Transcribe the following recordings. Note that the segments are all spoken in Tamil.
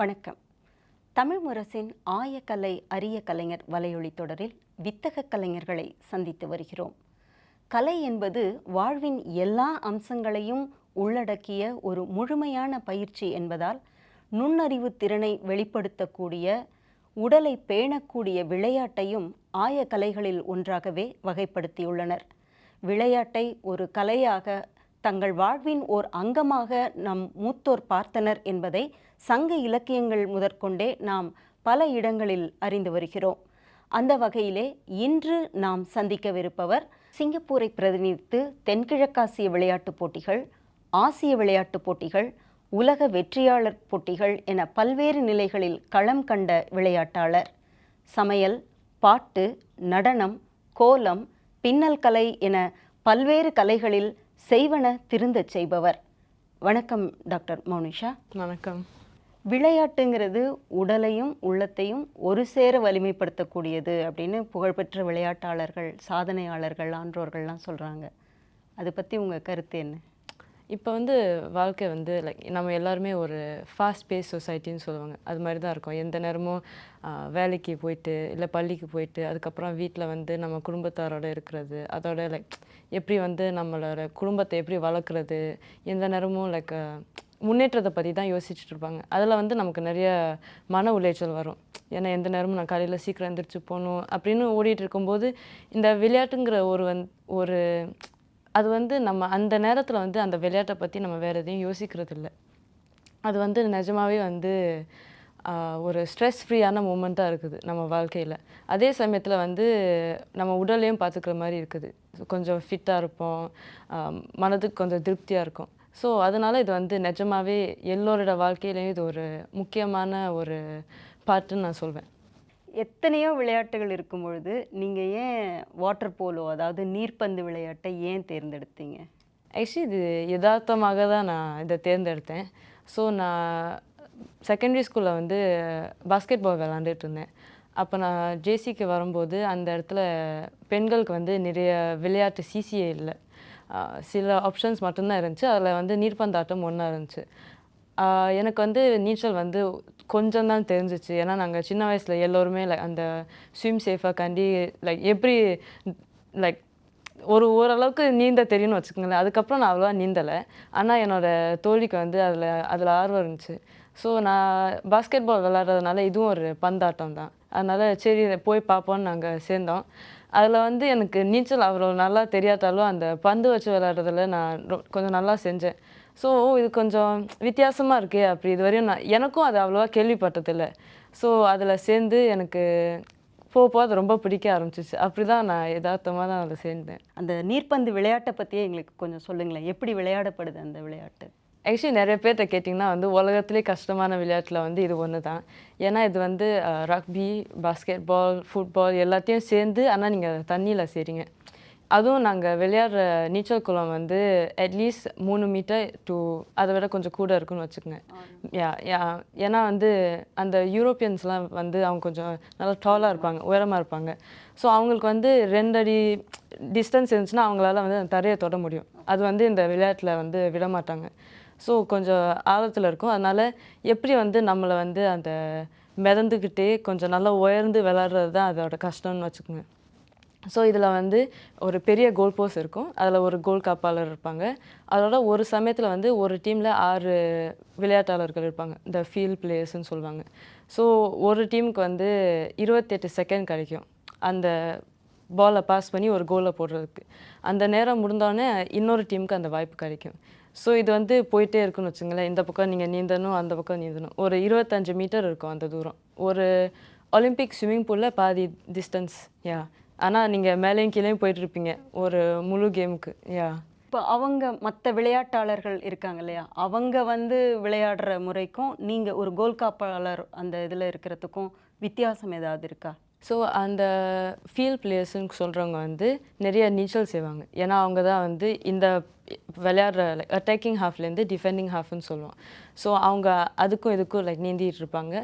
வணக்கம். தமிழ் முரசின் ஆயக்கலை அரிய கலைஞர் வலையொலி தொடரில் வித்தக கலைஞர்களை சந்தித்து வருகிறோம். கலை என்பது வாழ்வின் எல்லா அம்சங்களையும் உள்ளடக்கிய ஒரு முழுமையான பயிற்சி என்பதால் நுண்ணறிவு திறனை வெளிப்படுத்தக்கூடிய உடலை பேணக்கூடிய விளையாட்டையும் ஆய கலைகளில் ஒன்றாகவே வகைப்படுத்தியுள்ளனர். விளையாட்டை ஒரு கலையாக தங்கள் வாழ்வின் ஓர் அங்கமாக நம் மூத்தோர் பார்த்தனர் என்பதை சங்க இலக்கியங்கள் முதற்கொண்டே நாம் பல இடங்களில் அறிந்து வருகிறோம். அந்த வகையிலே இன்று நாம் சந்திக்கவிருப்பவர் சிங்கப்பூரை பிரதிநிதித்து தென்கிழக்காசிய விளையாட்டுப் போட்டிகள் ஆசிய விளையாட்டுப் போட்டிகள் உலக வெற்றியாளர் போட்டிகள் என பல்வேறு நிலைகளில் களம் கண்ட விளையாட்டாளர். சமையல் பாட்டு நடனம் கோலம் பின்னல் கலை என பல்வேறு கலைகளில் செய்வன திருந்தச் செய்பவர். வணக்கம் டாக்டர் மௌனிஷா. வணக்கம். விளையாட்டுங்கிறது உடலையும் உள்ளத்தையும் ஒரு சேர வலிமைப்படுத்தக்கூடியது அப்படின்னு புகழ்பெற்ற விளையாட்டாளர்கள் சாதனையாளர்கள் ஆன்றோர்கள்லாம் சொல்கிறாங்க அதை பற்றி உங்கள் கருத்து என்ன? இப்போ வந்து வாழ்க்கை வந்து லைக் நம்ம எல்லாருமே ஒரு ஃபாஸ்ட் பேஸ் சொசைட்டின்னு சொல்லுவாங்க. அது மாதிரி தான் இருக்கும். எந்த நேரமும் வேலைக்கு போயிட்டு இல்லை பள்ளிக்கு போயிட்டு அதுக்கப்புறம் வீட்டில் வந்து நம்ம குடும்பத்தாரோட இருக்கிறது அதோட லைக் எப்படி வந்து நம்மளோட குடும்பத்தை எப்படி வளர்க்குறது எந்த நேரமும் லைக் முன்னேற்றத்தை பற்றி தான் யோசிச்சுட்டு இருப்பாங்க. அதில் வந்து நமக்கு நிறைய மன உளைச்சல் வரும். ஏன்னா எந்த நேரமும் நான் காலையில் சீக்கிரம் எந்திரிச்சு போகணும் அப்படின்னு ஓடிட்டு இருக்கும்போது இந்த விளையாட்டுங்கிற ஒரு வந் ஒரு அது வந்து நம்ம அந்த நேரத்தில் வந்து அந்த விளையாட்டை பற்றி நம்ம வேறு எதையும் யோசிக்கிறது இல்லை அது வந்து நிஜமாகவே வந்து ஒரு ஸ்ட்ரெஸ் ஃப்ரீயான மூமெண்ட்டாக இருக்குது நம்ம வாழ்க்கையில். அதே சமயத்தில் வந்து நம்ம உடலையும் பார்த்துக்கிற மாதிரி இருக்குது. கொஞ்சம் ஃபிட்டாக இருப்போம். மனதுக்கு கொஞ்சம் திருப்தியாக இருக்கும். ஸோ அதனால் இது வந்து நிஜமாவே எல்லோரோட வாழ்க்கையிலையும் இது ஒரு முக்கியமான ஒரு பாட்டுன்னு நான் சொல்வேன். எத்தனையோ விளையாட்டுகள் இருக்கும் பொழுது நீங்கள் ஏன் வாட்டர் போலோ அதாவது நீர்ப்பந்து விளையாட்டை ஏன் தேர்ந்தெடுத்தீங்க? ஆக்சுவலி இது யதார்த்தமாக தான் நான் இதை தேர்ந்தெடுத்தேன். ஸோ நான் செகண்டரி ஸ்கூலில் வந்து பாஸ்கெட் பால் விளாண்டுட்டு இருந்தேன். அப்போ நான் ஜேசிக்கு வரும்போது அந்த இடத்துல பெண்களுக்கு வந்து நிறைய விளையாட்டு சிசிஏ இல்லை சில ஆப்ஷன்ஸ் மட்டும்தான் இருந்துச்சு. அதில் வந்து நீர்ப்பந்தாட்டம் ஒன்றா இருந்துச்சு. எனக்கு வந்து நீச்சல் வந்து கொஞ்சம் தான் தெரிஞ்சிச்சு. ஏன்னா நாங்கள் சின்ன வயசில் எல்லோருமே லைக் அந்த ஸ்விம் சேஃபாக கண்டி லைக் எப்படி லைக் ஒரு ஓரளவுக்கு நீந்த தெரியும்னு வச்சுக்கோங்களேன். அதுக்கப்புறம் நான் அவ்வளோவா நீந்தலை. ஆனால் என்னோடய தோழிக்கு வந்து அதில் அதில் ஆர்வம் இருந்துச்சு. ஸோ நான் பாஸ்கெட் பால் விளாட்றதுனால இதுவும் ஒரு பந்தாட்டம் தான். அதனால் சரி போய் பார்ப்போன்னு நாங்கள் சேர்ந்தோம். அதில் வந்து எனக்கு நீச்சல் அவ்வளோ நல்லா தெரியாதாலும் அந்த பந்து வச்சு விளையாடுறதுல நான் கொஞ்சம் நல்லா செஞ்சேன். ஸோ இது கொஞ்சம் வித்தியாசமாக இருக்கே அப்படி இது வரையும் நான் எனக்கும் அது அவ்வளோவா கேள்விப்பட்டதில்லை. ஸோ அதில் சேர்ந்து எனக்கு போக போக அது ரொம்ப பிடிக்க ஆரம்பிச்சிச்சு. அப்படி தான் நான் யதார்த்தமாக தான் அதில் சேர்ந்தேன். அந்த நீர்ப்பந்து விளையாட்டை பற்றியே எங்களுக்கு கொஞ்சம் சொல்லுங்களேன். எப்படி விளையாடப்படுது அந்த விளையாட்டு? ஆக்சுவலி நிறைய பேர்கிட்ட கேட்டிங்கன்னா வந்து உலகத்திலே கஷ்டமான விளையாட்டில் வந்து இது ஒன்று தான் ஏன்னா இது வந்து ரக்பி பாஸ்கெட் பால் ஃபுட்பால் எல்லாத்தையும் சேர்ந்து ஆனால் நீங்கள் தண்ணியில் செய்கிறீங்க அதுவும் நாங்கள் விளையாடுற நீச்சல் குளம் வந்து அட்லீஸ்ட் மூணு மீட்டர் டு அதை விட கொஞ்சம் கூட இருக்குன்னு வச்சுக்கோங்க. யா யா ஏன்னா வந்து அந்த யூரோப்பியன்ஸ்லாம் வந்து அவங்க கொஞ்சம் நல்லா டாலாக இருப்பாங்க உயரமாக இருப்பாங்க. ஸோ அவங்களுக்கு வந்து ரெண்டு அடி டிஸ்டன்ஸ் இருந்துச்சுன்னா அவங்களால வந்து அந்த தரையை தொட முடியும். அது வந்து இந்த விளையாட்டில் வந்து விட மாட்டாங்க. ஸோ கொஞ்சம் ஆழத்தில் இருக்கும். அதனால் எப்படி வந்து நம்மளை வந்து அந்த மிதந்துக்கிட்டே கொஞ்சம் நல்லா உயர்ந்து விளாட்றது தான் அதோட கஷ்டம்னு வச்சுக்கோங்க. ஸோ இதில் வந்து ஒரு பெரிய கோல் போஸ் இருக்கும். அதில் ஒரு கோல் காப்பாளர் இருப்பாங்க. அதோட ஒரு சமயத்தில் வந்து ஒரு டீமில் ஆறு விளையாட்டாளர்கள் இருப்பாங்க. இந்த ஃபீல்ட் பிளேயர்ஸ்னு சொல்லுவாங்க. ஸோ ஒரு டீமுக்கு வந்து இருபத்தெட்டு செகண்ட் கிடைக்கும். அந்த பாலை பாஸ் பண்ணி ஒரு கோலை போடுறதுக்கு. அந்த நேரம் முடிந்தோடனே இன்னொரு டீமுக்கு அந்த வாய்ப்பு கிடைக்கும். ஸோ இது வந்து போயிட்டே இருக்குன்னு வச்சுங்களேன். இந்த பக்கம் நீங்கள் நீந்தணும் அந்த பக்கம் நீந்தணும். ஒரு இருபத்தஞ்சு மீட்டர் இருக்கும் அந்த தூரம். ஒரு ஒலிம்பிக் ஸ்விம்மிங் பூலில் பாதி டிஸ்டன்ஸ் யா ஆனால் நீங்கள் மேலேயும் கீழேயும் போயிட்டு இருப்பீங்க. ஒரு முழு கேமுக்கு யா இப்போ அவங்க மற்ற விளையாட்டாளர்கள் இருக்காங்க இல்லையா? அவங்க வந்து விளையாடுற முறைக்கும் நீங்கள் ஒரு கோல் காப்பாளர் அந்த இதில் இருக்கிறதுக்கும் வித்தியாசம் ஏதாவது இருக்கா? ஸோ அந்த ஃபீல் பிளேயர்ஸுன்னு சொல்கிறவங்க வந்து நிறைய நீச்சல் செய்வாங்க. ஏன்னா அவங்க தான் வந்து இந்த விளையாடுற லைக் அட்டாக்கிங் ஹாஃப்லேருந்து டிஃபெண்டிங் ஹாஃப்னு சொல்லுவோம். ஸோ அவங்க அதுக்கும் இதுக்கும் லைக் நீந்திட்டு இருப்பாங்க.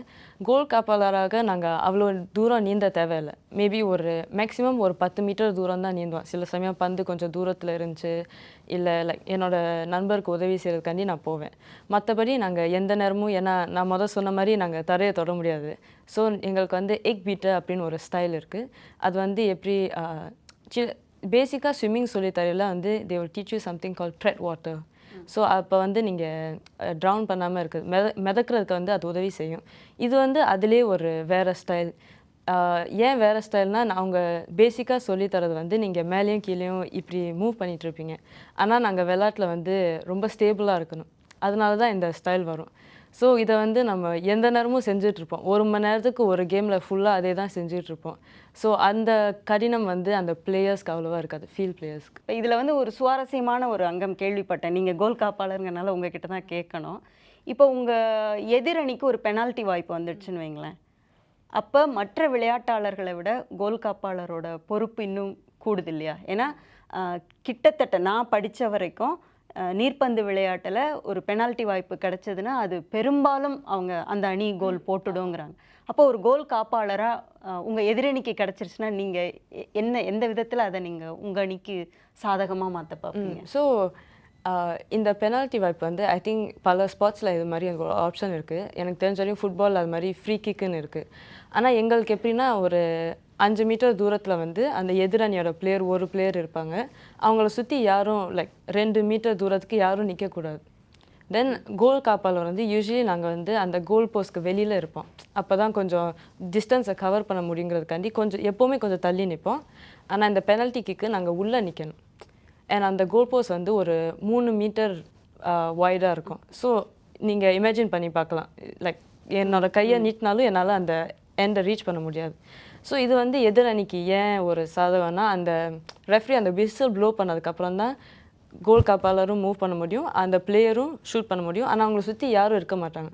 கோல் காப்பாளராக நாங்கள் அவ்வளோ தூரம் நீந்த தேவையில்லை. மேபி ஒரு மேக்ஸிமம் ஒரு பத்து மீட்டர் தூரம் தான் நீந்துவோம். சில சமயம் பந்து கொஞ்சம் தூரத்தில் இருந்துச்சு. இல்லை லைக் என்னோட நண்பருக்கு உதவி செய்கிறதுக்காண்டி நான் போவேன். மற்றபடி நாங்கள் எந்த நேரமும் ஏன்னா நான் முதல் சொன்ன மாதிரி நாங்கள் தரையை தொட முடியாது. ஸோ எங்களுக்கு வந்து எக் பீட்டர் அப்படின்னு ஒரு ஸ்டைல் இருக்குது அது வந்து எப்படி பேசிக்காக ஸ்விம்மிங் சொல்லி தரையில் வந்து they will teach you something call tread water so அப்போ வந்து நீங்கள் ட்ரவுன் பண்ணாமல் இருக்குது மெத மிதக்கிறதுக்கு வந்து அது உதவி செய்யும். இது வந்து அதிலே ஒரு வேறு ஸ்டைல் ஏன் வேறு ஸ்டைல்னால் நான் அவங்க பேசிக்காக சொல்லித்தரது வந்து நீங்கள் மேலேயும் கீழேயும் இப்படி மூவ் பண்ணிகிட்டு இருப்பீங்க ஆனால் நாங்கள் விளாட்டில் வந்து ரொம்ப ஸ்டேபிளாக இருக்கணும். அதனால தான் இந்த ஸ்டைல் வரும். ஸோ இதை வந்து நம்ம எந்த நேரமும் செஞ்சிட்ருப்போம் ஒரு மணி நேரத்துக்கு ஒரு கேமில் ஃபுல்லாக அதே தான் செஞ்சிட்ருப்போம் ஸோ அந்த கடினம் வந்து அந்த பிளேயர்ஸ்க்கு அவ்வளோவா இருக்காது. ஃபீல்ட் பிளேயர்ஸ்க்கு இப்போ இதில் வந்து ஒரு சுவாரஸ்யமான ஒரு அங்கம் கேள்விப்பட்டேன். நீங்கள் கோல் காப்பாளருங்கனால உங்ககிட்ட தான் கேட்கணும். இப்போ உங்கள் எதிரணிக்கு ஒரு பெனால்ட்டி வாய்ப்பு வந்துடுச்சுன்னு வைங்களேன். அப்போ மற்ற விளையாட்டாளர்களை விட கோல் காப்பாளரோட பொறுப்பு இன்னும் கூடுது இல்லையா ஏன்னா கிட்டத்தட்ட நான் படித்த வரைக்கும் நீர்ப்பந்து விளையாட்டில் ஒரு பெனால்ட்டி வாய்ப்பு கிடைச்சதுன்னா அது பெரும்பாலும் அவங்க அந்த அணி கோல் போட்டுடுங்கிறாங்க. அப்போ ஒரு கோல் காப்பாளராக உங்கள் எதிரணிக்கு கிடச்சிருச்சுன்னா நீங்கள் என்ன எந்த விதத்தில் அதை நீங்கள் உங்கள் அணிக்கு சாதகமாக மாற்ற பார்ப்பீங்க? ஸோ இந்த பெனால்ட்டி வாய்ப்பு வந்து ஐ திங்க் பல ஸ்பாட்ஸில் இது மாதிரி எனக்கு ஒரு ஆப்ஷன் இருக்குது எனக்கு தெரிஞ்ச வரையும் ஃபுட்பால் அது மாதிரி ஃப்ரீ கிக்குன்னு இருக்குது ஆனால் எங்களுக்கு எப்படின்னா ஒரு அஞ்சு மீட்டர் தூரத்தில் வந்து அந்த எதிரணியோட பிளேயர் ஒரு பிளேயர் இருப்பாங்க. அவங்கள சுற்றி யாரும் லைக் ரெண்டு மீட்டர் தூரத்துக்கு யாரும் நிற்கக்கூடாது தென் கோல் காப்பாளர் வந்து யூஸ்வலி நாங்கள் வந்து அந்த கோல் போஸ்ட்க்கு வெளியில் இருப்போம். அப்போ தான் கொஞ்சம் டிஸ்டன்ஸை கவர் பண்ண முடியுங்கிறதுக்காண்டி கொஞ்சம் எப்போவுமே கொஞ்சம் தள்ளி நிற்போம் ஆனால் இந்த பெனல்ட்டி கிக்கு நாங்கள் உள்ளே நிற்கணும் அண்ட் அந்த கோல் போஸ்ட் வந்து ஒரு மூணு மீட்டர் வைடாக இருக்கும். ஸோ நீங்கள் இமேஜின் பண்ணி பார்க்கலாம். லைக் என்னோட கையை நீட்டினாலும் என்னால் அந்த எண்டை ரீச் பண்ண முடியாது. ஸோ இது வந்து எதிர் அணிக்கு ஏன் ஒரு சாதகம்னா அந்த ரெஃப்ரி அந்த விசில் ப்ளோ பண்ணதுக்கப்புறம் தான் கோல் காப்பாளரும் மூவ் பண்ண முடியும். அந்த பிளேயரும் ஷூட் பண்ண முடியும். ஆனால் அவங்கள சுற்றி யாரும் இருக்க மாட்டாங்க.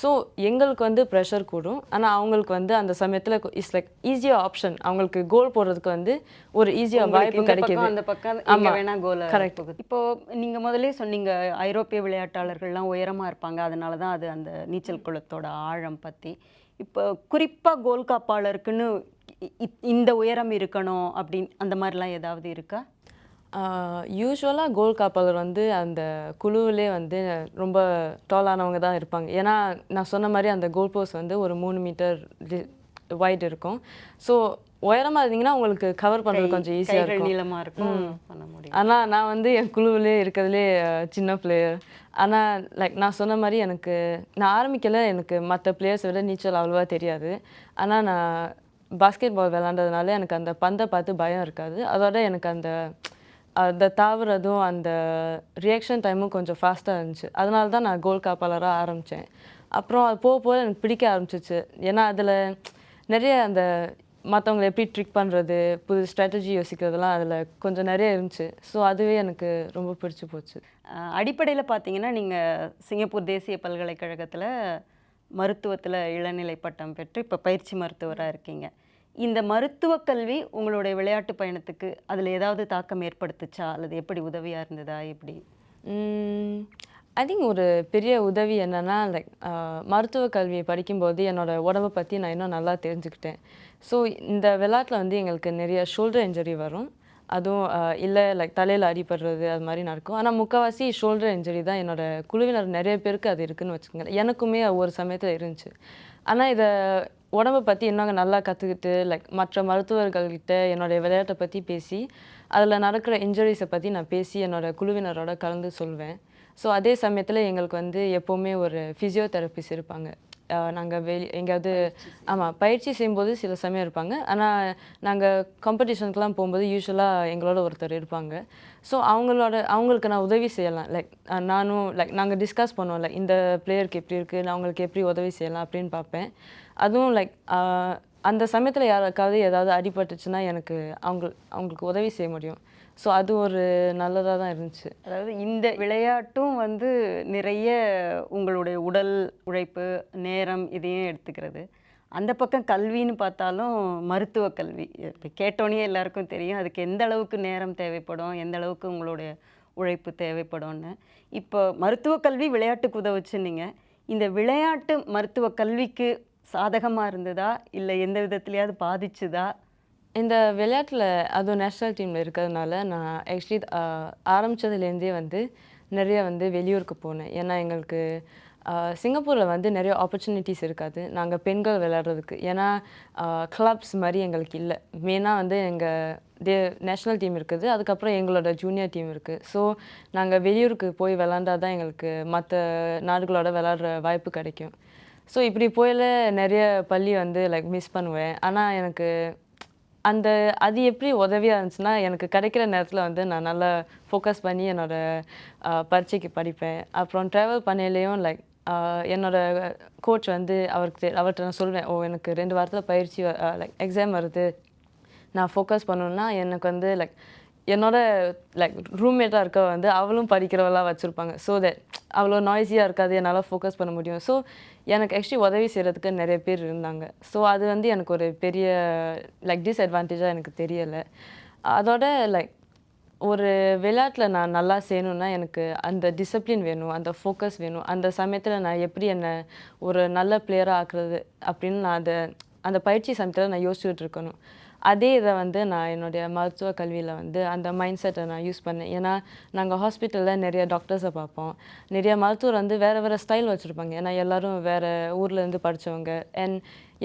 ஸோ எங்களுக்கு வந்து ப்ரெஷர் கூடும். ஆனால் அவங்களுக்கு வந்து அந்த சமயத்தில் இட்ஸ் லைக் ஈஸியாக ஆப்ஷன் அவங்களுக்கு கோல் போடுறதுக்கு வந்து ஒரு ஈஸியாக வாய்ப்பு பக்கம், அந்த பக்கம் எங்க ஆமா. வேணா கோல. போகுது. இப்போ நீங்க முதல்லயே சொன்னீங்க ஐரோப்பிய விளையாட்டாளர்கள்லாம் உயரமா இருப்பாங்க. அதனால தான் அது அந்த நீச்சல் குளத்தோட ஆழம் பத்தி. இப்போ குறிப்பா கோல் காப்பாளருக்குன்னு இந்த உயரம் இருக்கணும் அப்படின்னு அந்த மாதிரிலாம் ஏதாவது இருக்கா? யூஸ்வலாக கோல் காப்பாளர் வந்து அந்த குழுவிலே வந்து ரொம்ப டாலானவங்க தான் இருப்பாங்க. ஏன்னா நான் சொன்ன மாதிரி அந்த கோல் போஸ்ட் வந்து ஒரு மூணு மீட்டர் வைட் இருக்கும். ஸோ உயரமாக இருந்தீங்கன்னா உங்களுக்கு கவர் பண்ணுறது கொஞ்சம் ஈஸியாக இருக்கும். நீளமா இருக்கும். ஆனால் நான் வந்து என் குழுவிலே இருக்கிறதுலே சின்ன பிளேயர் ஆனால் லைக் நான் சொன்ன மாதிரி எனக்கு நான் ஆரம்பிக்கல எனக்கு மற்ற பிளேயர்ஸை விட நீச்சல் அவ்வளோவா தெரியாது. ஆனால் நான் பாஸ்கெட் பால் விளாண்டதுனால எனக்கு அந்த பந்தை பார்த்து பயம் இருக்காது. அதோட எனக்கு அந்த அந்த தாவுறதும் அந்த ரியாக்ஷன் டைமும் கொஞ்சம் ஃபாஸ்ட்டாக இருந்துச்சு. அதனால தான் நான் கோல் காப்பாளராக ஆரம்பித்தேன் அப்புறம் அது போக போக எனக்கு பிடிக்க ஆரம்பிச்சிச்சு. ஏன்னா அதில் நிறைய அந்த மற்றவங்களை எப்படி ட்ரிக் பண்ணுறது புது ஸ்ட்ராட்டஜி யோசிக்கிறதுலாம் அதில் கொஞ்சம் நிறைய இருந்துச்சு. ஸோ அதுவே எனக்கு ரொம்ப பிடிச்சி போச்சு. அடிப்படையில் பார்த்தீங்கன்னா நீங்கள் சிங்கப்பூர் தேசிய பல்கலைக்கழகத்தில் மருத்துவத்தில் இளநிலை பட்டம் பெற்று இப்போ பயிற்சி மருத்துவராக இருக்கீங்க. இந்த மருத்துவக் கல்வி உங்களுடைய விளையாட்டு பயணத்துக்கு அதில் ஏதாவது தாக்கம் ஏற்படுத்துச்சா? அல்லது எப்படி உதவியாக இருந்ததா? எப்படி? ஐ திங்க் ஒரு பெரிய உதவி என்னென்னா லைக் மருத்துவ கல்வியை படிக்கும்போது என்னோட உடம்பை பற்றி நான் இன்னும் நல்லா தெரிஞ்சுக்கிட்டேன். ஸோ இந்த விளையாட்டில் வந்து எங்களுக்கு நிறைய ஷோல்டர் இன்ஜுரி வரும். அதுவும் இல்லை லைக் தலையில் அடிபடுறது அது மாதிரி நடக்கும். ஆனால் முக்கால்வாசி ஷோல்டர் இன்ஜுரி தான் என்னோடய குழுவினர் நிறைய பேருக்கு அது இருக்குதுன்னு வச்சுக்கோங்களேன். எனக்குமே ஒரு சமயத்தில் இருந்துச்சு. ஆனால் இதை உடம்பை பற்றி இன்னும் நல்லா கற்றுக்கிட்டு லைக் மற்ற மருத்துவர்கள்கிட்ட என்னோட விளையாட்டை பற்றி பேசி அதில் நடக்கிற இன்ஜுரிஸை பற்றி நான் பேசி என்னோட குழுவினரோட கலந்து சொல்வேன். ஸோ அதே சமயத்தில் எங்களுக்கு வந்து எப்போவுமே ஒரு ஃபிசியோதெரபிஸ்ட் இருப்பாங்க. நாங்கள் வெளி எங்கேயாவது ஆமாம் பயிற்சி செய்யும்போது சில சமயம் இருப்பாங்க. ஆனால் நாங்கள் காம்படிஷனுக்குலாம் போகும்போது யூஸ்வலாக எங்களோட ஒருத்தர் இருப்பாங்க. ஸோ அவங்களோட அவங்களுக்கு நான் உதவி செய்யலாம். லைக் நானும் லைக் நாங்கள் டிஸ்கஸ் பண்ணுவோம் லைக் இந்த பிளேயருக்கு எப்படி இருக்குது நான் அவங்களுக்கு எப்படி உதவி செய்யலாம் அப்படின்னு பார்ப்பேன். அதுவும் லைக் அந்த சமயத்தில் யாருக்காவது ஏதாவது அடிபட்டுச்சுன்னா எனக்கு அவங்க அவங்களுக்கு உதவி செய்ய முடியும். ஸோ அது ஒரு நல்லதாக தான் இருந்துச்சு. அதாவது இந்த விளையாட்டும் வந்து நிறைய உங்களுடைய உடல் உழைப்பு நேரம் இதையும் எடுத்துக்கிறது. அந்த பக்கம் கல்வின்னு பார்த்தாலும் மருத்துவ கல்வி. இப்போ கேட்டோன்னே எல்லாருக்கும் தெரியும் அதுக்கு எந்த அளவுக்கு நேரம் தேவைப்படும் எந்த அளவுக்கு உங்களுடைய உழைப்பு தேவைப்படும்னு. இப்போ மருத்துவ கல்வி விளையாட்டுக்கு உதவுச்சுன்னீங்க. இந்த விளையாட்டு மருத்துவ கல்விக்கு சாதகமாக இருந்ததா? இல்லை எந்த விதத்துலையாவது பாதிச்சுதா? இந்த விளையாட்டில் அதுவும் நேஷ்னல் டீமில் இருக்கிறதுனால நான் ஆக்சுவலி ஆரம்பித்ததுலேருந்தே வந்து நிறைய வந்து வெளியூருக்கு போனேன். ஏன்னா எங்களுக்கு சிங்கப்பூரில் வந்து நிறைய ஆப்பர்ச்சுனிட்டிஸ் இருக்காது. நாங்கள் பெண்கள் விளையாடுறதுக்கு. ஏன்னா கிளப்ஸ் மாதிரி எங்களுக்கு இல்லை. மெயினாக வந்து எங்கள் தே நேஷ்னல் டீம் இருக்குது. அதுக்கப்புறம் எங்களோட ஜூனியர் டீம் இருக்குது ஸோ நாங்கள் வெளியூருக்கு போய் விளாண்டா தான் எங்களுக்கு மற்ற நாடுகளோட விளாடுற வாய்ப்பு கிடைக்கும். ஸோ இப்படி போயில நிறைய பள்ளி வந்து லைக் மிஸ் பண்ணுவேன். ஆனால் எனக்கு அந்த அது எப்படி உதவியாக இருந்துச்சுன்னா எனக்கு கிடைக்கிற நேரத்தில் வந்து நான் நல்லா ஃபோக்கஸ் பண்ணி என்னோடய பரீட்சைக்கு படிப்பேன். அப்புறம் ட்ராவல் பண்ணையிலையும் லைக் என்னோட கோச் வந்து அவருக்கு அவர்கிட்ட நான் சொல்வேன் ஓ எனக்கு ரெண்டு வாரத்தில் பயிற்சி லைக் எக்ஸாம் வருது. நான் ஃபோக்கஸ் பண்ணணுன்னா எனக்கு வந்து லைக் என்னோட லைக் ரூம்மேட்டாக இருக்க வந்து அவளும் படிக்கிறவளாக வச்சுருப்பாங்க. ஸோ தட் அவ்வளோ நாய்ஸியாக இருக்காது என்னால் ஃபோக்கஸ் பண்ண முடியும். ஸோ எனக்கு ஆக்சுவலி உதவி செய்கிறதுக்கு நிறைய பேர் இருந்தாங்க. ஸோ அது வந்து எனக்கு ஒரு பெரிய லைக் டிஸ்அட்வான்டேஜாக எனக்கு தெரியலை. அதோட லைக் ஒரு விளையாட்டில் நான் நல்லா செய்யணும்னா எனக்கு அந்த டிசிப்ளின் வேணும் அந்த ஃபோக்கஸ் வேணும். அந்த சமயத்தில் நான் எப்படி என்னை ஒரு நல்ல பிளேயராக ஆக்குறது அப்படின்னு நான் அதை அந்த பயிற்சி சமயத்தில் நான் யோசிச்சுட்டு இருக்கணும். அதே இதை வந்து நான் என்னுடைய மருத்துவ கல்வியில் வந்து அந்த மைண்ட் செட்டை நான் யூஸ் பண்ணேன். ஏன்னா நாங்கள் ஹாஸ்பிட்டலில் நிறைய டாக்டர்ஸை பார்ப்போம். நிறைய மருத்துவர் வந்து வேறு வேறு ஸ்டைல் வச்சுருப்பாங்க. ஏன்னா எல்லாரும் வேறு ஊர்லேருந்து படித்தவங்க அண்ட்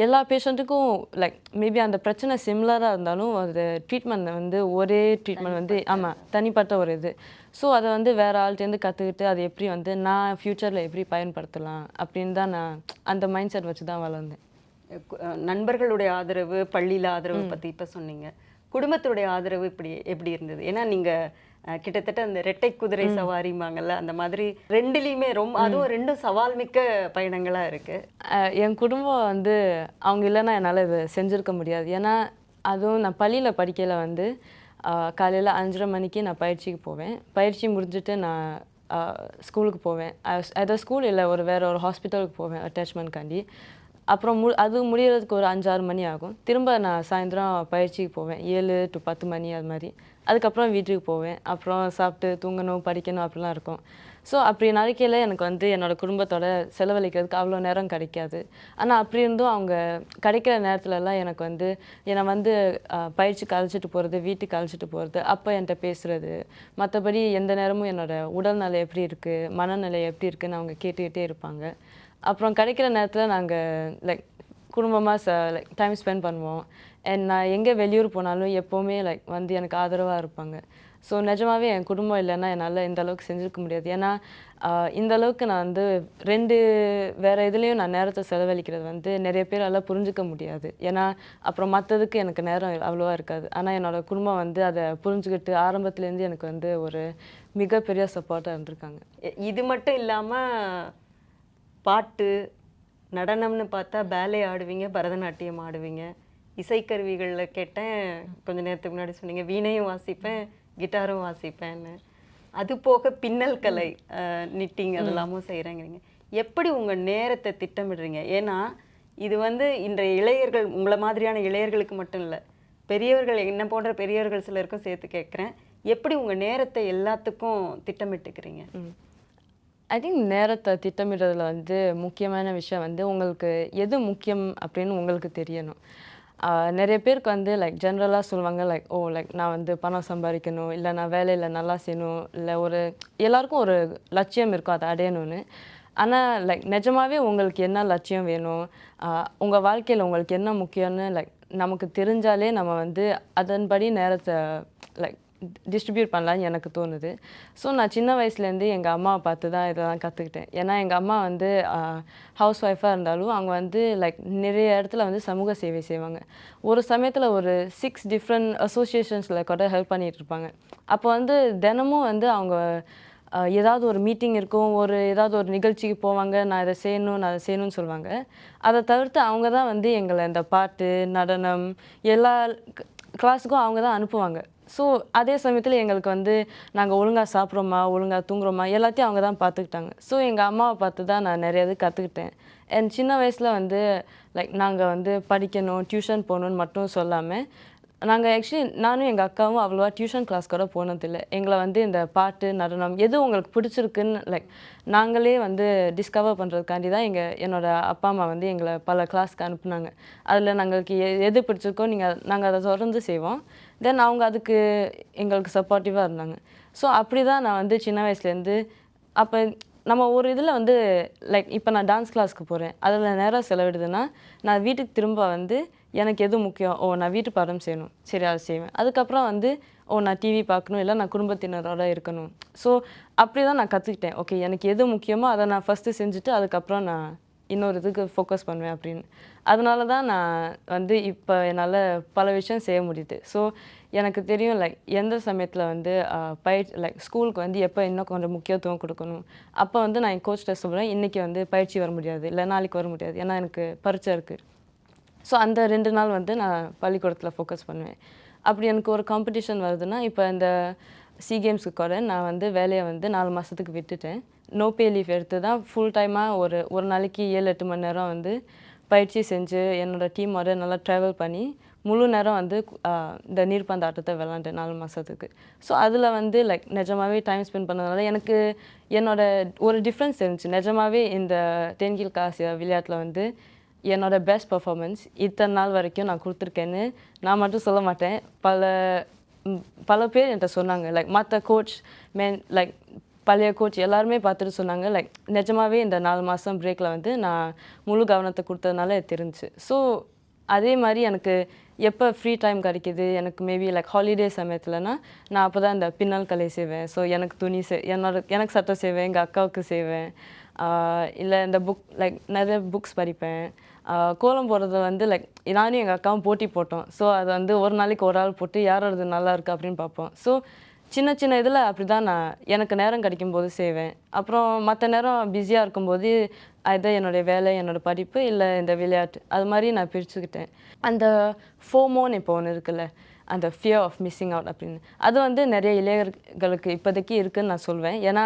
எல்லா பேஷண்ட்டுக்கும் லைக் மேபி அந்த பிரச்சனை சிமிலராக இருந்தாலும் அது ட்ரீட்மெண்ட் வந்து ஒரே ட்ரீட்மெண்ட் வந்து ஆமாம் தனிப்பட்ட ஒரு இது. ஸோ அதை வந்து வேறு ஆள்கிட்டேருந்து கற்றுக்கிட்டு அதை எப்படி வந்து நான் ஃப்யூச்சரில் எப்படி பயன்படுத்தலாம் அப்படின்னு தான் நான் அந்த மைண்ட் செட் வச்சு தான் வளர்ந்தேன். நண்பர்களுடைய ஆதரவு பள்ளியில் ஆதரவு பற்றி இப்போ சொன்னீங்க. குடும்பத்துடைய ஆதரவு இப்படி எப்படி இருந்தது? ஏன்னா நீங்கள் கிட்டத்தட்ட அந்த ரெட்டை குதிரை சவாரிம்பாங்கல்ல அந்த மாதிரி ரெண்டுலேயுமே ரொம்ப அதுவும் ரெண்டும் சவால் மிக்க பயணங்களாக இருக்குது என் குடும்பம் வந்து அவங்க இல்லைன்னா என்னால் இதை செஞ்சுருக்க முடியாது. ஏன்னா அதுவும் நான் பள்ளியில் படிக்கையில் வந்து காலையில் அஞ்சரை மணிக்கு நான் பயிற்சிக்கு போவேன். பயிற்சி முடிஞ்சுட்டு நான் ஸ்கூலுக்கு போவேன். ஏதோ ஸ்கூல் இல்லை ஒரு வேறு ஒரு ஹாஸ்பிட்டலுக்கு போவேன் அட்டாச்மெண்ட்காண்டி அப்புறம் மு அது முடிகிறதுக்கு ஒரு அஞ்சாறு மணி ஆகும். திரும்ப நான் சாயந்தரம் பயிற்சிக்கு போவேன். ஏழு டு பத்து மணி அது மாதிரி. அதுக்கப்புறம் வீட்டுக்கு போவேன். அப்புறம் சாப்பிட்டு தூங்கணும் படிக்கணும் அப்படிலாம் இருக்கும். ஸோ அப்படி நாளைக்கையில் எனக்கு வந்து என்னோட குடும்பத்தோட செலவழிக்கிறதுக்கு அவ்வளோ நேரம் கிடைக்காது. ஆனால் அப்படி இருந்தும் அவங்க கிடைக்கிற நேரத்துலலாம் எனக்கு வந்து என்னை வந்து பயிற்சிக்கு அழைச்சிட்டு போகிறது வீட்டுக்கு அழைச்சிட்டு போகிறது அப்போ என்கிட்ட பேசுகிறது மற்றபடி எந்த நேரமும் என்னோடய உடல்நிலை எப்படி இருக்குது மனநிலை எப்படி இருக்குதுன்னு அவங்க கேட்டுக்கிட்டே இருப்பாங்க. அப்புறம் கிடைக்கிற நேரத்தில் நாங்கள் லைக் குடும்பமாக ச லைக் டைம் ஸ்பெண்ட் பண்ணுவோம். அண்ட் நான் எங்கே வெளியூர் போனாலும் எப்போவுமே லைக் வந்து எனக்கு ஆதரவாக இருப்பாங்க. ஸோ நிஜமாவே என் குடும்பம் இல்லைன்னா என்னால் இந்த அளவுக்கு செஞ்சுருக்க முடியாது. ஏன்னா இந்த அளவுக்கு நான் வந்து ரெண்டு வேறு இதுலேயும் நான் நேரத்தை செலவழிக்கிறது வந்து நிறைய பேரால் புரிஞ்சிக்க முடியாது. ஏன்னா அப்புறம் மற்றதுக்கு எனக்கு நேரம் அவ்வளோவா இருக்காது. ஆனால் என்னோட குடும்பம் வந்து அதை புரிஞ்சுக்கிட்டு ஆரம்பத்துலேருந்து எனக்கு வந்து ஒரு மிகப்பெரிய சப்போர்ட்டாக இருந்திருக்காங்க. இது மட்டும் இல்லாமல் பாட்டு நடனம்னு பார்த்தா பேலே ஆடுவீங்க பரதநாட்டியம் ஆடுவீங்க. இசைக்கருவிகளில் கேட்டேன். கொஞ்ச நேரத்துக்கு முன்னாடி சொன்னீங்க வீணையும் வாசிப்பேன் கிட்டாரும் வாசிப்பேன்னு. அது போக பின்னல் கலை நிட்டிங் அதெல்லாமும் செய்கிறேங்கிறீங்க எப்படி உங்கள் நேரத்தை திட்டமிடுறீங்க? ஏன்னா இது வந்து இன்றைய இளையர்கள் உங்களை மாதிரியான இளையர்களுக்கு மட்டும் இல்லை பெரியவர்கள் என்ன போன்ற பெரியவர்கள் சிலருக்கும் சேர்த்து கேட்குறேன். எப்படி உங்கள் நேரத்தை எல்லாத்துக்கும் திட்டமிட்டுக்கிறீங்க? ஐ திங்க் நேரத்தை திட்டமிடுறதுல வந்து முக்கியமான விஷயம் வந்து உங்களுக்கு எது முக்கியம் அப்படின்னு உங்களுக்கு தெரியணும். நிறைய பேருக்கு வந்து லைக் ஜென்ரலாக சொல்லுவாங்க லைக் ஓ லைக் நான் வந்து பணம் சம்பாதிக்கணும் இல்லை நான் வேலையில் நல்லா செய்யணும் இல்லை ஒரு எல்லாருக்கும் ஒரு லட்சியம் இருக்கும் அதை அடையணும்னு. ஆனால் லைக் நிஜமாகவே உங்களுக்கு என்ன லட்சியம் வேணும்? உங்கள் வாழ்க்கையில் உங்களுக்கு என்ன முக்கியம்னு லைக் நமக்கு தெரிஞ்சாலே நம்ம வந்து அதன்படி நேரத்தை லைக் டிஸ்ட்ரிபியூட் பண்ணலான்னு எனக்கு தோணுது. ஸோ நான் சின்ன வயசுலேருந்து எங்கள் அம்மாவை பார்த்து தான் இதெல்லாம் கற்றுக்கிட்டேன் ஏன்னா எங்கள் அம்மா வந்து ஹவுஸ் ஒய்ஃபாக இருந்தாலும் அவங்க வந்து லைக் நிறைய இடத்துல வந்து சமூக சேவை செய்வாங்க. ஒரு சமயத்தில் ஒரு சிக்ஸ் டிஃப்ரெண்ட் அசோசியேஷன்ஸில் கூட ஹெல்ப் பண்ணிகிட்டு இருப்பாங்க. அப்போ வந்து தினமும் வந்து அவங்க ஏதாவது ஒரு மீட்டிங் இருக்கும் ஒரு ஏதாவது ஒரு நிகழ்ச்சிக்கு போவாங்க நான் இதை செய்யணும் நான் அதை செய்யணும்னு சொல்லுவாங்க. அதை தவிர்த்து அவங்க தான் வந்து எங்களை இந்த பாட்டு நடனம் எல்லா கிளாஸுக்கும் அவங்க தான் அனுப்புவாங்க. ஸோ அதே சமயத்தில் எங்களுக்கு வந்து நாங்கள் ஒழுங்காக சாப்பிட்றோமா ஒழுங்காக தூங்குறோமா எல்லாத்தையும் அவங்க தான் பார்த்துக்கிட்டாங்க ஸோ எங்கள் அம்மாவை பார்த்து தான் நான் நிறைய இது கற்றுக்கிட்டேன் என் சின்ன வயசில் வந்து லைக் நாங்கள் வந்து படிக்கணும் டியூஷன் போகணுன்னு மட்டும் சொல்லாமல் நாங்கள் ஆக்சுவலி நானும் எங்கள் அக்காவும் அவ்வளோவா டியூஷன் கிளாஸ் கூட போனதில்லை. எங்களை வந்து இந்த பாட்டு நடனம் எது உங்களுக்கு பிடிச்சிருக்குன்னு லைக் நாங்களே வந்து டிஸ்கவர் பண்ணுறதுக்காண்டி தான் எங்கள் என்னோட அப்பா அம்மா வந்து எங்களை பல கிளாஸ்க்கு அனுப்புனாங்க. அதில் நாங்களுக்கு எது பிடிச்சிருக்கோ நீங்கள் நாங்கள் அதை தொடர்ந்து செய்வோம். தென் அவங்க அதுக்கு எங்களுக்கு சப்போர்ட்டிவாக இருந்தாங்க. ஸோ அப்படி தான் நான் வந்து சின்ன வயசுலேருந்து அப்போ நம்ம ஒரு இதில் வந்து லைக் இப்போ நான் டான்ஸ் கிளாஸ்க்கு போகிறேன் அதில் நேரம் செலவிடுதுன்னா நான் வீட்டுக்கு திரும்ப வந்து எனக்கு எது முக்கியம்? ஓ நான் வீட்டு பாடம் செய்யணும். சரி அதை செய்வேன். அதுக்கப்புறம் வந்து ஓ நான் டிவி பார்க்கணும். இல்லை நான் குடும்பத்தினரோட இருக்கணும். ஸோ அப்படி தான் நான் கற்றுக்கிட்டேன் ஓகே எனக்கு எது முக்கியமோ அதை நான் ஃபஸ்ட்டு செஞ்சுட்டு அதுக்கப்புறம் நான் இன்னொரு இதுக்கு ஃபோக்கஸ் பண்ணுவேன் அப்படின்னு. அதனால தான் நான் வந்து இப்போ என்னால் பல விஷயம் செய்ய முடியுது. ஸோ எனக்கு தெரியும் லைக் எந்த சமயத்தில் வந்து பயிற்சி லைக் ஸ்கூலுக்கு வந்து எப்போ இன்னும் கொஞ்சம் முக்கியத்துவம் கொடுக்கணும். அப்போ வந்து நான் என் கோச்கிட்ட சொல்கிறேன் இன்றைக்கி வந்து பயிற்சி வர முடியாது இல்லை நாளைக்கு வர முடியாது ஏன்னா எனக்கு பரீட்சை இருக்குது ஸோ அந்த ரெண்டு நாள் வந்து நான் பள்ளிக்கூடத்தில் ஃபோக்கஸ் பண்ணுவேன். அப்படி எனக்கு ஒரு காம்படிஷன் வருதுன்னா இப்போ இந்த சி கேம்ஸுக்கு கூட நான் வந்து வேலையை வந்து நாலு மாதத்துக்கு விட்டுட்டேன். நோ பே லீவ் எடுத்து தான் ஃபுல் டைமாக ஒரு ஒரு நாளைக்கு ஏழு எட்டு மணி நேரம் வந்து பயிற்சி செஞ்சு என்னோடய டீமோட நல்லா ட்ராவல் பண்ணி முழு நேரம் வந்து இந்த நீர்பந்தாட்டத்தை விளாண்டேன் நாலு மாதத்துக்கு ஸோ அதில் வந்து லைக் நிஜமாகவே டைம் ஸ்பெண்ட் பண்ணதுனால எனக்கு என்னோட ஒரு டிஃப்ரென்ஸ் இருந்துச்சு நிஜமாகவே இந்த தென்கில் காசியா விளையாட்டில் வந்து என்னோடய பெஸ்ட் பர்ஃபார்மன்ஸ் இத்தனை நாள் வரைக்கும் நான் கொடுத்துருக்கேன்னு நான் மட்டும் சொல்ல மாட்டேன். பல பல பேர் என்கிட்ட சொன்னாங்க. லைக் மற்ற கோச் மேன் லைக் பழைய கோச் எல்லாருமே பார்த்துட்டு சொன்னாங்க. லைக் நிஜமாவே இந்த நாலு மாதம் பிரேக்கில் வந்து நான் முழு கவனத்தை கொடுத்ததுனால தெரிஞ்சு தெரிஞ்சுச்சு. ஸோ அதே மாதிரி எனக்கு எப்போ ஃப்ரீ டைம் கிடைக்கிது? எனக்கு மேபி லைக் ஹாலிடே சமயத்தில்னா நான் அப்போ தான் இந்த பின்னல் கலை செய்வேன். ஸோ எனக்கு துணி செய் என்னோட எனக்கு சட்டை செய்வேன் எங்கள் அக்காவுக்கு செய்வேன். இல்லை இந்த புக் லைக் நிறைய புக்ஸ் படிப்பேன். கோலம் போடுறது வந்து லைக் நானும் எங்கள் அக்காவும் போட்டி போட்டோம். ஸோ அது வந்து ஒரு நாளைக்கு ஒரு ஆள் போட்டு யாரோடது நல்லா இருக்குது அப்படின்னு பார்ப்போம். ஸோ சின்ன சின்ன இதில் அப்படி தான் நான் எனக்கு நேரம் கிடைக்கும் போது செய்வேன். அப்புறம் மற்ற நேரம் பிஸியாக இருக்கும்போது அதுதான் என்னுடைய வேலை என்னோட படிப்பு இல்லை இந்த விளையாட்டு அது மாதிரி நான் பிரிச்சுக்கிட்டேன். அந்த ஃபோமோன்னு இப்போ ஒன்று இருக்குல்ல அந்த ஃபியர் ஆஃப் மிஸ்ஸிங் அவுட் அப்படின்னு. அது வந்து நிறைய இளைஞர்களுக்கு இப்போதைக்கு இருக்குதுன்னு நான் சொல்வேன். ஏன்னா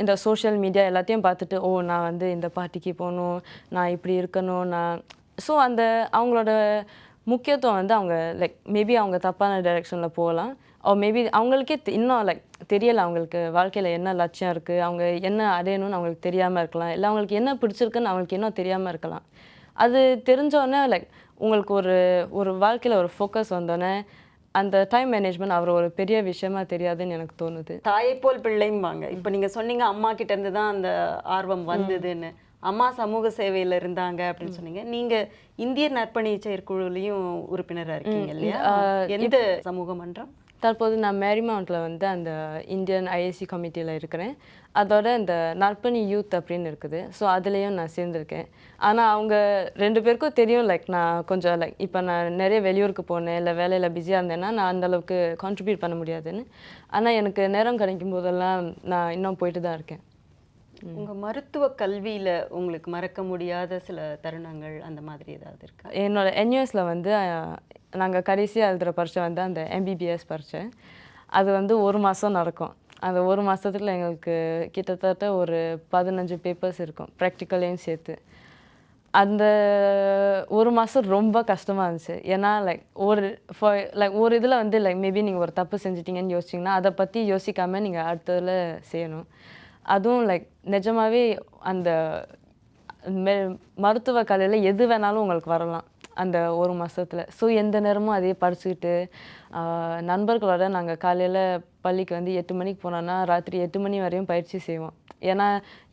இந்த சோஷியல் மீடியா எல்லாத்தையும் பார்த்துட்டு ஓ நான் வந்து இந்த பார்ட்டிக்கு போகணும் நான் இப்படி இருக்கணும் நான் ஸோ அந்த அவங்களோட முக்கியத்துவம் வந்து அவங்க லைக் மேபி அவங்க தப்பான டைரெக்ஷனில் போகலாம். ஓ மேபி அவங்களுக்கே தெ- இன்னும் லைக் தெரியலை அவங்களுக்கு வாழ்க்கையில் என்ன லட்சியம் இருக்குது அவங்க என்ன அடையணும்னு அவங்களுக்கு தெரியாமல் இருக்கலாம். இல்லை அவங்களுக்கு என்ன பிடிச்சிருக்குன்னு அவங்களுக்கு இன்னும் தெரியாமல் இருக்கலாம். அது தெரிஞ்சோடனே லைக் உங்களுக்கு ஒரு ஒரு வாழ்க்கையில் ஒரு ஃபோக்கஸ் வந்தோடனே அந்த டைம் மேனேஜ்மெண்ட் அவர் ஒரு பெரிய விஷயமா தெரியாதுன்னு எனக்கு தோணுது. தாயை போல் பிள்ளைம்பாங்க. இப்போ நீங்க சொன்னீங்க அம்மா கிட்ட இருந்து தான் அந்த ஆர்வம் வந்ததுன்னு. அம்மா சமூக சேவையில இருந்தாங்க அப்படின்னு சொன்னீங்க. நீங்க இந்திய நற்பணி செயற்குழுலையும் உறுப்பினரா இருக்கீங்க இல்லையா? எந்த சமூக மன்றம்? தற்போது நான் மேரிமவுண்டில் வந்து அந்த இந்தியன் ஐஏசி கமிட்டியில் இருக்கிறேன். அதோட இந்த நற்பணி யூத் அப்படின்னு இருக்குது. ஸோ அதுலேயும் நான் சேர்ந்துருக்கேன். ஆனால் அவங்க ரெண்டு பேருக்கும் தெரியும் லைக் நான் கொஞ்சம் லைக் இப்போ நான் நிறைய வெளியூருக்கு போனேன் இல்லை வேலையில் பிஸியாக இருந்தேன்னா நான் அந்த அளவுக்கு கான்ட்ரிபியூட் பண்ண முடியாதுன்னு. ஆனால் எனக்கு நேரம் கிடைக்கும் போதெல்லாம் நான் இன்னும் போயிட்டு தான் இருக்கேன். உங்க மருத்துவ கல்வியில உங்களுக்கு மறக்க முடியாத சில தருணங்கள் அந்த மாதிரி ஏதாவது இருக்கா? என்னோட என்யூஎஸில் வந்து நாங்கள் கடைசியாக எழுதுகிற பரீட்சை வந்து அந்த எம்பிபிஎஸ் பரீட்சை. அது வந்து ஒரு மாதம் நடக்கும். அந்த ஒரு மாதத்துல எங்களுக்கு கிட்டத்தட்ட ஒரு பதினஞ்சு பேப்பர்ஸ் இருக்கும் ப்ராக்டிக்கலையும் சேர்த்து. அந்த ஒரு மாதம் ரொம்ப கஷ்டமாக இருந்துச்சு. ஏன்னா லைக் ஒரு லைக் ஒரு இதில் வந்து லைக் மேபி நீங்கள் ஒரு தப்பு செஞ்சிட்டீங்கன்னு யோசிச்சிங்கன்னா அதை பற்றி யோசிக்காமல் நீங்கள் அடுத்ததில் செய்யணும். அதுவும் லைக் நிஜமாவே அந்த மெ மருத்துவ கலையில் எது வேணாலும் உங்களுக்கு வரலாம். அந்த ஒரு மாதத்தில் ஸோ எந்த நேரமும் அதையே படிச்சுக்கிட்டு நண்பர்களோட நாங்கள் காலையில் பள்ளிக்கு வந்து எட்டு மணிக்கு போனோன்னா ராத்திரி எட்டு மணி வரையும் பயிற்சி செய்வோம். ஏன்னா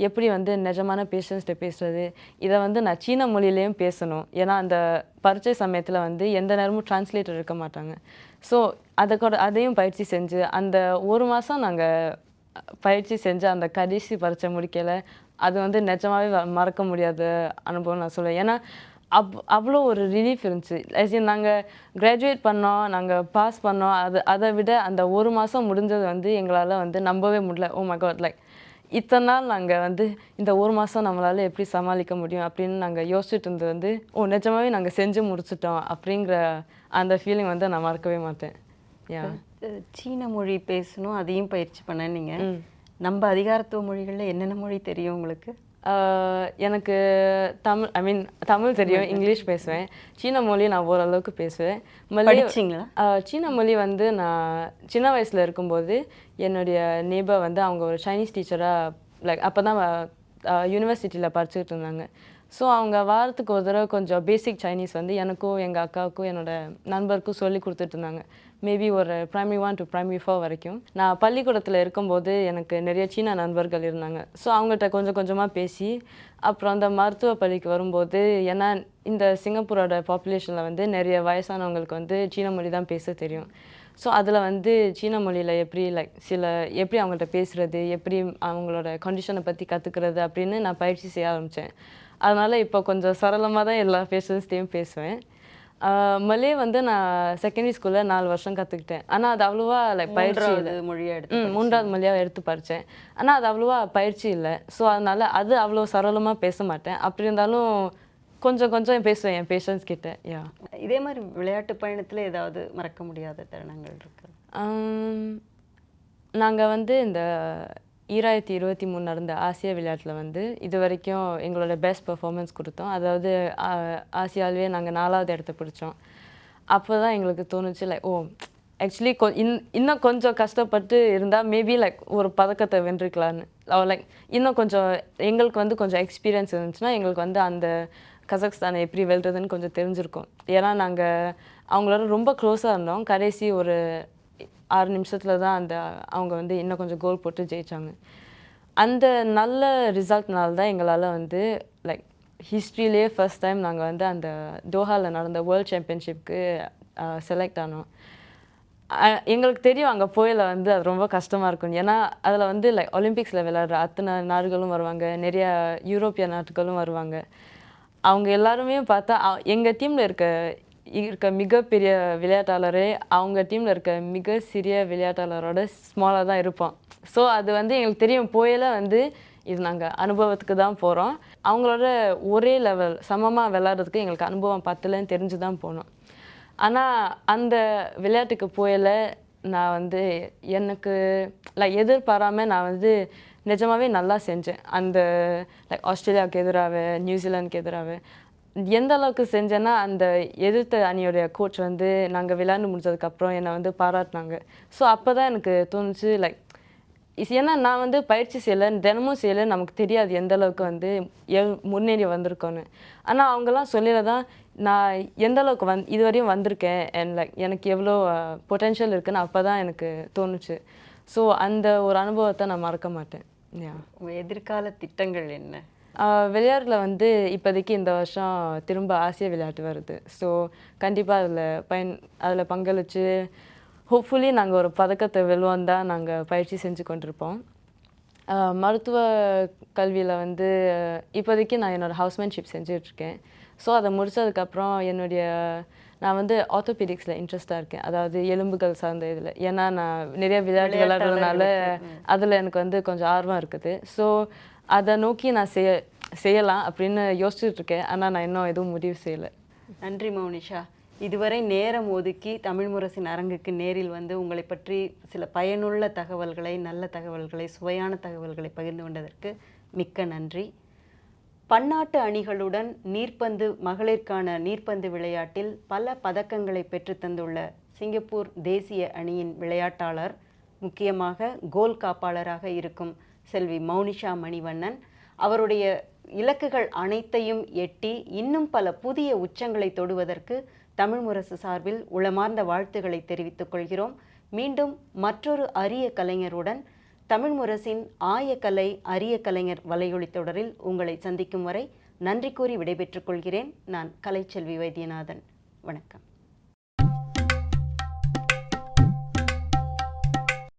எப்படி வந்து நிஜமான பேஷண்ட்ஸ்கிட்ட பேசுறது? இதை வந்து நான் சீன மொழியிலையும் பேசணும். ஏன்னா அந்த பரீட்சை சமயத்தில் வந்து எந்த நேரமும் டிரான்ஸ்லேட்டர் இருக்க மாட்டாங்க. ஸோ அதை கூட அதையும் பயிற்சி செஞ்சு அந்த ஒரு மாதம் நாங்கள் பயிற்சி செஞ்ச அந்த கடைசி பரீட்சை முடிக்கல அது வந்து நிஜமாவே வ- மறக்க முடியாத அனுபவம் நான் சொல்லுவேன். ஏன்னா அப் அவ்வளோ ஒரு ரிலீஃப் இருந்துச்சு. As நாங்கள் கிராஜுவேட் பண்ணோம் நாங்கள் பாஸ் பண்ணோம். அது அதை விட அந்த ஒரு மாதம் முடிஞ்சது வந்து எங்களால் வந்து நம்பவே முடியல. ஓ மை காட் லைக் இத்தனை நாள் நாங்கள் வந்து இந்த ஒரு மாதம் நம்மளால் எப்படி சமாளிக்க முடியும் அப்படின்னு நாங்கள் யோசிச்சுட்டு இருந்தது வந்து ஓ நிஜமாவே நாங்கள் செஞ்சு முடிச்சிட்டோம் அப்படிங்கிற அந்த ஃபீலிங் வந்து நான் மறக்கவே மாட்டேன். யா சீன மொழி பேசணும் அதையும் பயிற்சி பண்ண நீங்க. நம்ம அதிகாரத்துவ மொழிகள்ல என்னென்ன மொழி தெரியும் உங்களுக்கு? எனக்கு தமிழ் ஐ மீன் தமிழ் தெரியும் இங்கிலீஷ் பேசுவேன். சீன மொழி நான் ஓரளவுக்கு பேசுவேன். படிச்சீங்களா? சீன மொழி வந்து நான் சின்ன வயசில் இருக்கும்போது என்னுடைய நேபர் வந்து அவங்க ஒரு சைனீஸ் டீச்சராக லைக் அப்போ தான் யூனிவர்சிட்டியில் படிச்சுக்கிட்டு இருந்தாங்க. ஸோ அவங்க வாரத்துக்கு ஒரு தடவை கொஞ்சம் பேசிக் சைனீஸ் வந்து எனக்கும் எங்கள் அக்காவுக்கும் என்னோட நண்பருக்கும் சொல்லி கொடுத்துட்டு இருந்தாங்க. மேபி ஒரு primary one to primary four வரைக்கும். நான் பள்ளிக்கூடத்தில் இருக்கும்போது எனக்கு நிறைய சீன நண்பர்கள் இருந்தாங்க. ஸோ அவங்கள்ட்ட கொஞ்சம் கொஞ்சமாக பேசி அப்புறம் அந்த மருத்துவ பள்ளிக்கு வரும்போது ஏன்னா இந்த சிங்கப்பூரோட பாப்புலேஷனில் வந்து நிறைய வயசானவங்களுக்கு வந்து சீன மொழி தான் பேச தெரியும். ஸோ அதில் வந்து சீன மொழியில் எப்படி லைக் சில எப்படி அவங்கள்ட்ட பேசுகிறது எப்படி அவங்களோட கண்டிஷனை பற்றி கற்றுக்கிறது அப்படின்னு நான் பயிற்சி செய்ய ஆரம்பித்தேன் அதனால் இப்போ கொஞ்சம் சரளமாக தான் எல்லா பேஷன்ஸ்டையும் பேசுவேன். மலே வந்து நான் செகண்டரி ஸ்கூலில் நாலு வருஷம் கற்றுக்கிட்டேன் ஆனால் அது அவ்வளோவா லைக் பயிற்சி இல்லை. மூன்றாவது மொழியா எடுத்து மூன்றாவது மொழியாக எடுத்து படித்தேன் ஆனால் அது அவ்வளோவா பயிற்சி இல்லை. ஸோ அதனால் அது அவ்வளோ சரளமாக பேச மாட்டேன். அப்படி இருந்தாலும் கொஞ்சம் கொஞ்சம் பேசுவேன் என் பேஷன்ஸ் கிட்ட. யா இதே மாதிரி விளையாட்டு பயணத்துல ஏதாவது மறக்க முடியாத தருணங்கள் இருக்கு? நாங்கள் வந்து இந்த ஈராயிரத்தி இருபத்தி மூணு நடந்த ஆசிய விளையாட்டில் வந்து இது வரைக்கும் எங்களோட பெஸ்ட் பர்ஃபார்மன்ஸ் கொடுத்தோம். அதாவது ஆசியாவிலேயே நாங்கள் நாலாவது இடத்த பிடிச்சோம். அப்போ தான் எங்களுக்கு தோணுச்சு லைக் ஓ ஆக்சுவலி கொ இன் இன்னும் கொஞ்சம் கஷ்டப்பட்டு இருந்தால் மேபி லைக் ஒரு பதக்கத்தை வென்றிருக்கலான்னு லைக் இன்னும் கொஞ்சம் எங்களுக்கு வந்து கொஞ்சம் எக்ஸ்பீரியன்ஸ் இருந்துச்சுன்னா எங்களுக்கு வந்து அந்த கசக்ஸ்தானை எப்படி வெல்றதுன்னு கொஞ்சம் தெரிஞ்சிருக்கும். ஏன்னா நாங்கள் அவங்களோட ரொம்ப க்ளோஸாக இருந்தோம். கடைசி ஒரு ஆறு நிமிஷத்தில் தான் அந்த அவங்க வந்து இன்னும் கொஞ்சம் கோல் போட்டு ஜெயிச்சாங்க. அந்த நல்ல ரிசல்ட்னால தான் எங்களால் வந்து லைக் ஹிஸ்ட்ரியிலேயே ஃபர்ஸ்ட் டைம் நாங்கள் வந்து அந்த தோஹாவில் நடந்த வேர்ல்ட் சாம்பியன்ஷிப்க்கு செலக்ட் ஆனோம். எங்களுக்கு தெரியும் அங்கே போயில வந்து அது ரொம்ப கஷ்டமாக இருக்கும். ஏன்னா அதில் வந்து லைக் ஒலிம்பிக்ஸில் விளையாடுற அத்தனை நாடுகளும் வருவாங்க. நிறைய யூரோப்பிய நாடுகளும் வருவாங்க. அவங்க எல்லாருமே பார்த்தா எங்கள் டீமில் இருக்க இருக்க மிகப்பெரிய விளையாட்டாளரே அவங்க டீமில் இருக்க மிக சிறிய விளையாட்டாளரோட ஸ்மாலாக தான் இருப்பான் ஸோ அது வந்து எங்களுக்கு தெரியும். போயில வந்து இது நாங்கள் அனுபவத்துக்கு தான் போகிறோம் அவங்களோட ஒரே லெவல் சமமாக விளாட்றதுக்கு எங்களுக்கு அனுபவம் பத்தலைன்னு தெரிஞ்சு தான் போனோம். ஆனால் அந்த விளையாட்டுக்கு போயில நான் வந்து எனக்கு லைக் எதிர்பாராமல் நான் வந்து நிஜமாகவே நல்லா செஞ்சேன். அந்த லைக் ஆஸ்திரேலியாவுக்கு எதிராக நியூசிலாந்துக்கு எதிராக எந்த அளவுக்கு செஞ்சேன்னா அந்த எதிர்த்த அணியோடைய கோச் வந்து நாங்கள் விளையாண்டு முடிச்சதுக்கப்புறம் என்னை வந்து பாராட்டினாங்க. ஸோ அப்போ தான் எனக்கு தோணுச்சு லைக் இஸ் ஏன்னா நான் வந்து பயிற்சி செய்யலை தினமும் செய்யலை நமக்கு தெரியாது எந்த அளவுக்கு வந்து எ முன்னேறி வந்திருக்கோன்னு. ஆனால் அவங்கெல்லாம் சொல்லல தான் நான் எந்த அளவுக்கு வந் இதுவரையும் வந்திருக்கேன் அண்ட் லைக் எனக்கு எவ்வளோ பொட்டென்ஷியல் இருக்குன்னு அப்போ தான் எனக்கு தோணுச்சு. ஸோ அந்த ஒரு அனுபவத்தை நான் மறக்க மாட்டேன். உங்கள் எதிர்கால திட்டங்கள் என்ன? விளையாட்டில் வந்து இப்போதைக்கு இந்த வருஷம் திரும்ப ஆசிய விளையாட்டு வருது. ஸோ கண்டிப்பாக அதில் பயன் அதில் பங்களிச்சு ஹோப்ஃபுல்லி நாங்கள் ஒரு பதக்கத்தை வெல்வோம் தான் நாங்கள் பயிற்சி செஞ்சு கொண்டிருப்போம். மருத்துவ கல்வியில் வந்து இப்போதைக்கு நான் என்னோடய ஹவுஸ்மேன்ஷிப் செஞ்சிட்ருக்கேன். ஸோ அதை முடிச்சதுக்கப்புறம் என்னுடைய நான் வந்து ஆர்த்தோபீடிக்ஸில் இன்ட்ரெஸ்டாக இருக்கேன். அதாவது எலும்புகள் சார்ந்த இதில். ஏன்னா நான் நிறைய விளையாட்டு விளையாடுறதுனால அதில் எனக்கு வந்து கொஞ்சம் ஆர்வம் இருக்குது. ஸோ அதை நோக்கி நான் செய்ய செய்யலாம் அப்படின்னு யோசிச்சுட்டு இருக்கேன். ஆனால் நான் இன்னும் எதுவும் முடிவு செய்யலை. நன்றி மௌனிஷா. இதுவரை நேரம் ஒதுக்கி தமிழ் முரசின் அரங்குக்கு நேரில் வந்து உங்களை பற்றி சில பயனுள்ள தகவல்களை நல்ல தகவல்களை சுவையான தகவல்களை பகிர்ந்து கொண்டதற்கு மிக்க நன்றி. பன்னாட்டு அணிகளுடன் நீர்ப்பந்து மகளிருக்கான நீர்ப்பந்து விளையாட்டில் பல பதக்கங்களை பெற்றுத்தந்துள்ள சிங்கப்பூர் தேசிய அணியின் விளையாட்டாளர் முக்கியமாக கோல் காப்பாளராக இருக்கும் செல்வி மௌனிஷா மணிவண்ணன். அவருடைய இலக்குகள் அனைத்தையும் எட்டி இன்னும் பல புதிய உச்சங்களை தொடுவதற்கு தமிழ் முரசு சார்பில் உளமார்ந்த வாழ்த்துக்களை தெரிவித்துக் கொள்கிறோம். மீண்டும் மற்றொரு அரிய கலைஞருடன் தமிழ் முரசின் ஆயக்கலை அரிய கலைஞர் வலையொலி தொடரில் உங்களை சந்திக்கும் வரை நன்றி கூறி விடைபெற்றுக் கொள்கிறேன். நான் கலைச்செல்வி வைத்தியநாதன். வணக்கம்.